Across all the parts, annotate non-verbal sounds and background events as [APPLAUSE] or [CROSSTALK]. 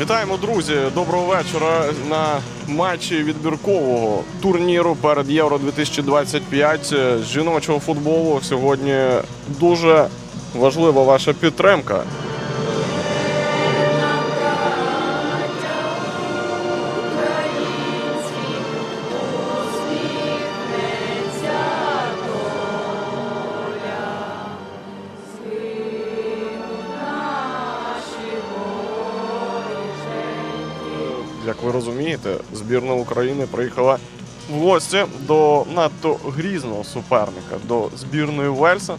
Вітаємо, друзі! Доброго вечора на матчі відбіркового турніру перед Євро 2025 з жіночого футболу. Сьогодні дуже важлива ваша підтримка. Ви розумієте, збірна України приїхала в гості до надто грізного суперника, до збірної Вельса.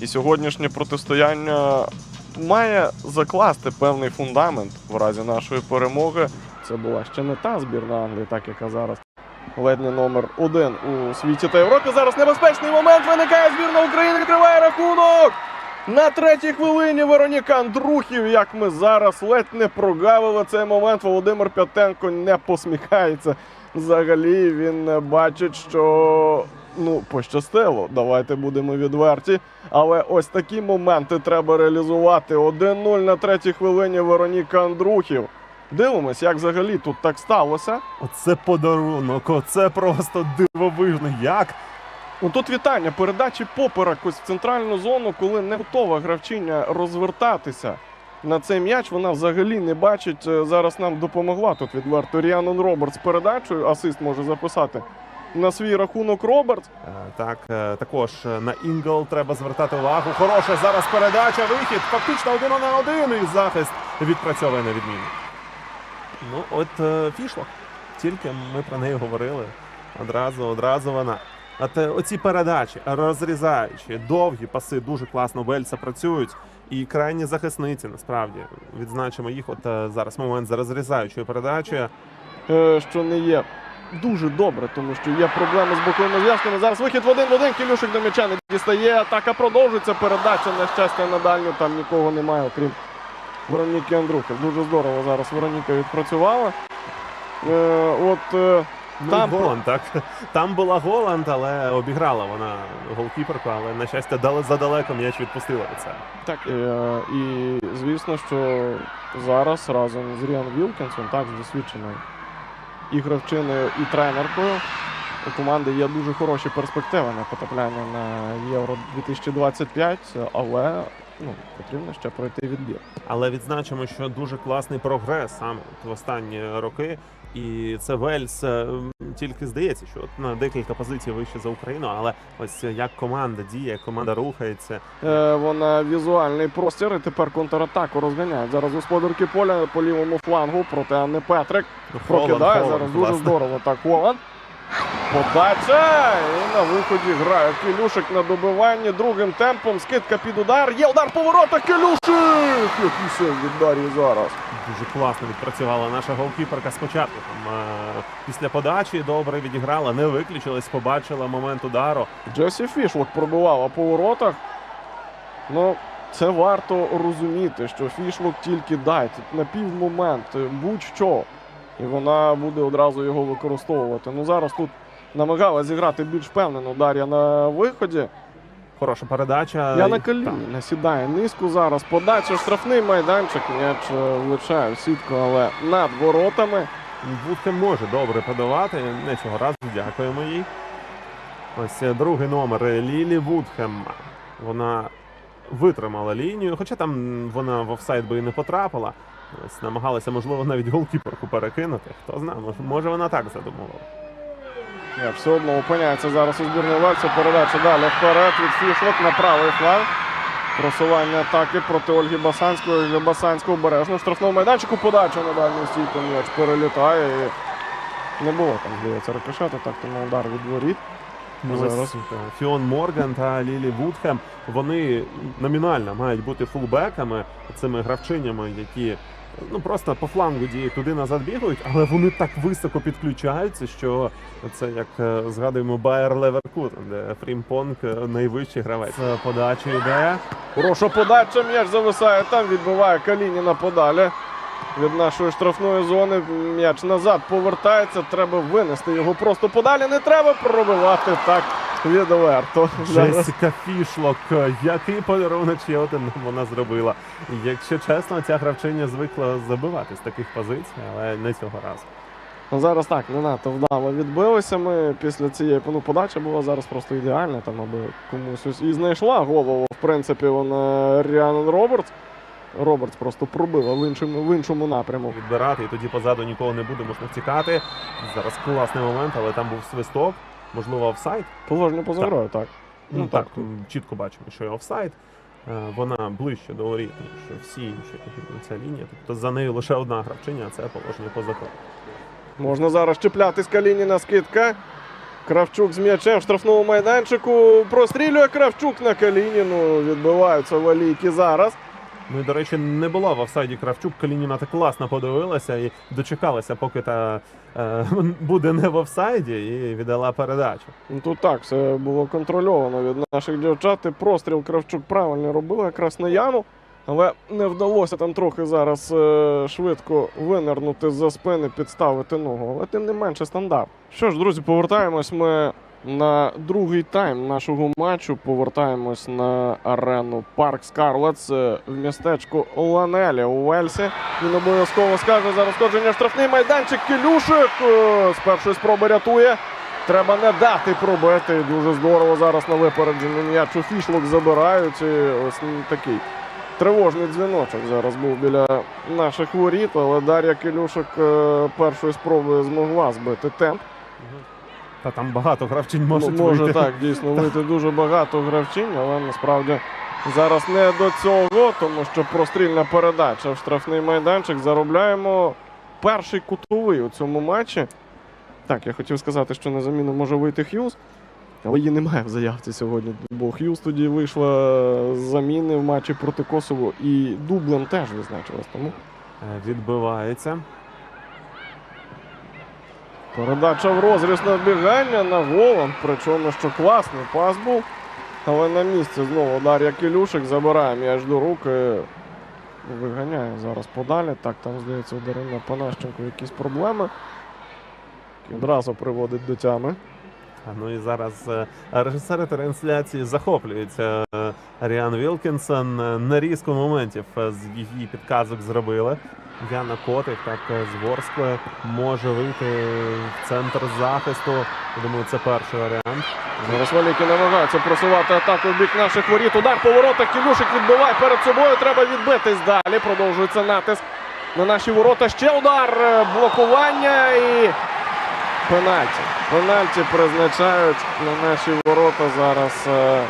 І сьогоднішнє протистояння має закласти певний фундамент в разі нашої перемоги. Це була ще не та збірна Англії, так яка зараз ледь не номер один у світі та Європі. Зараз небезпечний момент виникає збірна України, відкриває рахунок. На третій хвилині Вероніка Андрухів, як ми зараз ледь не прогавили цей момент. Володимир П'ятенко не посміхається. Взагалі він бачить, що ну пощастило. Давайте будемо відверті. Але ось такі моменти треба реалізувати. 1-0 на третій хвилині Вероніка Андрухів. Дивимось, як взагалі тут так сталося. Оце подарунок, оце просто дивовижно. Як? Ну тут вітання. Передачі поперек ось в центральну зону, коли не готова гравчиня розвертатися на цей м'яч. Вона взагалі не бачить. Е, Зараз нам допомогла тут відверто Ріанон Робертс з передачею. Асист може записати на свій рахунок Робертс. Е, Так, е, також на Інгл треба звертати увагу. Хороша зараз передача, вихід. Фактично один на один і захист відпрацьовує на відміну. Ну, от е. Тільки ми про неї говорили. Одразу, одразу вона. От е, оці передачі, розрізаючі, довгі паси, дуже класно Вельса працюють. І крайні захисниці насправді відзначимо їх. От е, зараз момент за розрізаючою передачею. е, що не є дуже добре, тому що є проблеми з боковими зв'язками. Зараз вихід в один в один. Кілюшик до м'яча не дістає. Атака продовжується. Передача на щастя на дальню. Там нікого немає, окрім Вероніки Андрухи. Дуже здорово зараз Вероніка відпрацювала. От Ну, Там Голланд, так. Там була Голланд, але обіграла вона голкіперку, але на щастя дали задалеко м'яч відпустила від себе. так е, і звісно, що зараз разом з Ріан Вілкінсом, так з досвідченою і гравчиною, і тренеркою. У команди є дуже хороші перспективи на потрапляння на Євро 2025, але ну, потрібно ще пройти відбір. Але відзначимо, що дуже класний прогрес саме в останні роки. І це Вельс е, тільки здається, що от на декілька позицій вище за Україну, але ось як команда діє, як команда рухається. Е, вона візуальний простір і тепер контратаку розганяють. Зараз господарки поля по лівому флангу проти Анни Петрик. Холланд, Прокидає Холланд, зараз дуже власне. здорово. Так, Холланд. Подача! І на виході грає Кілюшик на добиванні другим темпом. Скидка під удар. Є удар поворота. Кілюшик! Який сил від Дар'ї зараз. Дуже класно відпрацювала наша голкіперка спочатку. Там, е, після подачі добре відіграла, не виключилась, побачила момент удару. Джесі Фішлок пробивала по воротах. Ну, це варто розуміти, що Фішлок тільки дай на півмомент, будь-що. І вона буде одразу його використовувати. Ну зараз тут намагалась зіграти більш впевнено Дар'я на виході. Хороша передача. Я на коліні насідає низько зараз. Подача штрафний майданчик. М'яч е, влучає в сітку, але над воротами. Вудхем може добре подавати. Не цього разу дякуємо їй. Ось е, другий номер е, Лілі Вудхем. Вона витримала лінію, хоча там вона в офсайд би і не потрапила. Ось намагалася, можливо, навіть голкіперку перекинути. Хто знає, може вона так задумувала. Ні, все одно опиняється зараз у збірної Вальсу. Передача далі вперед від фішок на правий фланг. Просування атаки проти Ольги Басанської. Ольга Басанська обережно в штрафному майданчику. Подача на дальню стійку. М'яч перелітає. І не було там, здається, рикошету, так тому удар від воріт. Ну, Зараз. Фіон Морган та Лілі Вудхем вони номінально мають бути фулбеками, цими гравчинями, які ну просто по флангу діють туди назад бігають, але вони так високо підключаються, що це як е, згадуємо Байер Леверкутен, де Фрімпонг е, найвищий гравець. Подача йде. Хороша подача, м'яч зависає там, відбиває Калініна подалі. Від нашої штрафної зони м'яч назад повертається. Треба винести його просто подалі. Не треба пробивати так. Відверто. Джесіка Фішлок, який подарунок ще один вона зробила. Якщо чесно, ця гравчиня звикла забивати з таких позицій, але не цього разу. Зараз так, не надто вдало відбилися ми після цієї ну, подача була зараз просто ідеальна, там аби комусь і знайшла голову. В принципі, вона Ріанон Робертс. Робертс просто пробила в іншому, в іншому напряму. Відбирати, і тоді позаду нікого не буде, можна втікати. Зараз класний момент, але там був свисток, можливо, офсайд. Положення поза Так. грою, так. Ну, Ну, так, так. чітко бачимо, що є офсайд. Е, Вона ближче до воріт, ніж всі інші. Ця лінія. Тобто за нею лише одна гравчиня, а це положення поза грою. Можна зараз чіплятись Калініна скидка. Кравчук з м'ячем в штрафному майданчику. Прострілює Кравчук на Калініну. Відбиваються валійки зараз. Ну і, до речі, не була в офсайді Кравчук. Калініна так класно подивилася і дочекалася, поки та е, [LAUGHS] буде не в офсайді, і віддала передачу. Ну, Тут так, все було контрольовано від наших дівчат. І простріл Кравчук правильно робила якраз на яму. Але не вдалося там трохи зараз е, швидко винирнути з-за спини, підставити ногу. Але тим не менше стандарт. Що ж, друзі, повертаємось ми на другий тайм нашого матчу. Повертаємось на арену Парк Скарлетс е, в містечку Ланелі у Вельсі. Він обов'язково скаже зараз входження в штрафний майданчик. Кілюшик е, з першої спроби рятує. Треба не дати пробити. Дуже здорово зараз на випередженні м'яч у фішлок забирають. І ось такий тривожний дзвіночок зараз був біля наших воріт, але Дар'я Кілюшик е, першої спроби змогла збити темп. Та там багато гравчинь Ну, може вийти. так дійсно вийти дуже багато гравчинь, але насправді зараз не до цього, тому що прострільна передача в штрафний майданчик. Заробляємо перший кутовий у цьому матчі. Так, я хотів сказати, що на заміну може вийти Х'юз, але її немає в заявці сьогодні. Бо Х'юз тоді вийшла з заміни в матчі проти Косово і дублем теж визначилась. Тому Е, Відбивається. Передача в розріз надбігання на Волан. Причому, що класний пас був. Але на місці знову Дар'я Кілюшик забирає м'яч до руки. Виганяє зараз подалі. Так, там, здається, у Дарина Панащенко якісь проблеми. Одразу приводить до тями. Ну і зараз е, режисери трансляції захоплюються. Е, Ріан Вілкінсон е, нарізку моментів е, з її підказок зробили. Яна Котик так е, з Ворскли може вийти в центр захисту. Я Думаю, це перший варіант. Зараз Валіки намагаються просувати атаку в бік наших воріт. Удар по воротах. Кілюшик відбиває перед собою. Треба відбитись далі. Продовжується натиск на наші ворота. Ще удар. е, Блокування і пенальті. Пенальті призначають на наші ворота зараз. е,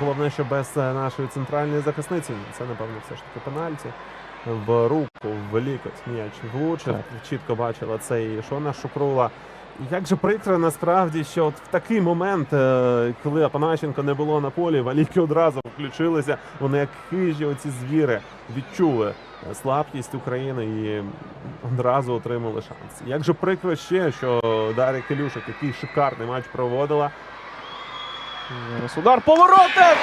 Головне, що без нашої центральної захисниці це напевно все ж таки пенальті. В руку, в лікоть м'яч влучив. Чітко бачила це і Шона Шукрула. Як же прикро насправді, що от в такий момент, е, коли Апанащенко не було на полі, валіки одразу включилися. Вони як хижі, оці звіри, відчули е, слабкість України і одразу отримали шанс. Як же прикро ще, що Дар'я Келюшик, який шикарний матч проводила, Зараз удар по воротах.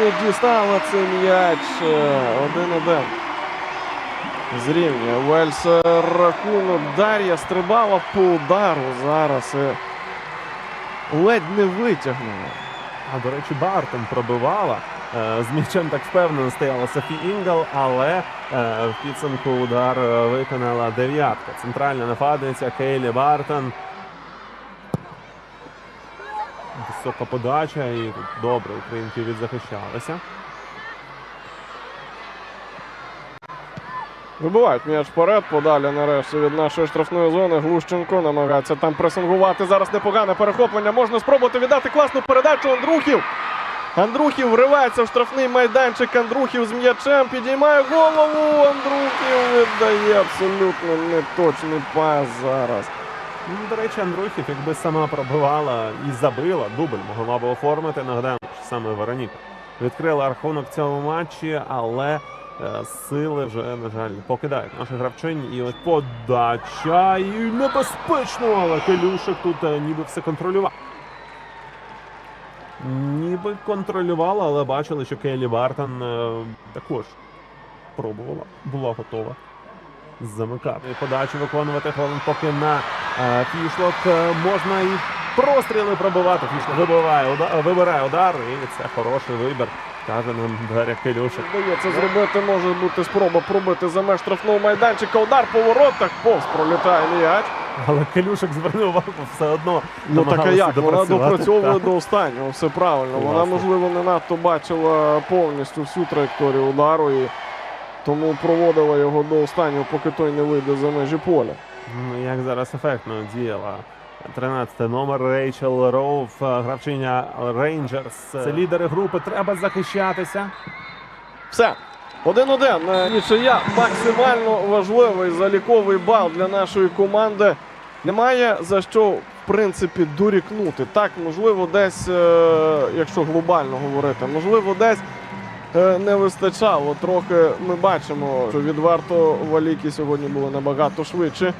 Не дістала цей м'яч. Е, Один-один. Зрівнює Вельс рахунок. Дар'я стрибала по удару зараз. Ледь не витягнула. А до речі, Бартон пробивала. Е, З м'ячем так впевнено стояла Софі Інгл, але е, в підсумку удар е, виконала дев'ятка. Центральна нападниця Кейлі Бартон. Висока подача і добре українки відзахищалися. Вибивають м'яч вперед, подалі нарешті від нашої штрафної зони. Глущенко намагається там пресингувати. Зараз непогане перехоплення. Можна спробувати віддати класну передачу Андрухів. Андрухів вривається в штрафний майданчик. Андрухів з м'ячем підіймає голову. Андрухів віддає абсолютно неточний пас зараз. Ну, До речі, Андрухів, якби сама пробивала і забила, дубль могла би оформити. Нагадаємо, що саме Вероніка відкрила рахунок цьому матчі, але е, сили вже, на жаль, покидають наших гравчинь. І от подача і небезпечно, але Келюшик тут е, ніби все контролював. Ніби контролювала, але бачили, що Кейлі Бартон е, також пробувала, була готова замикати. Подачу виконувати хвилин, поки на е, фішлок е, можна і простріли пробивати. Фішник вибиває удар, вибирає удар, і це хороший вибір, каже нам Дар'я Келюшик. Вдається зробити, може бути спроба пробити за меж штрафного майданчика. Удар по воротах, повз пролітає м'яч. Але Келюшик звернув увагу все одно. Ну так а як? Вона допрацьовує до останнього, все правильно. Вона, можливо, не надто бачила повністю всю траєкторію удару і тому проводила його до останнього, поки той не вийде за межі поля. Ну, як зараз ефектно діяла 13 номер Рейчел Роув, е, гравчиня Рейнджерс. Це лідери групи, треба захищатися. Все. Один-один. Е, Нічия максимально важливий заліковий бал для нашої команди. Немає за що, в принципі, дорікнути. Так, можливо, десь, е, якщо глобально говорити, можливо, десь не вистачало. Трохи ми бачимо, що відверто валіки сьогодні було набагато швидше.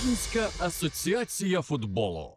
Українська асоціація футболу.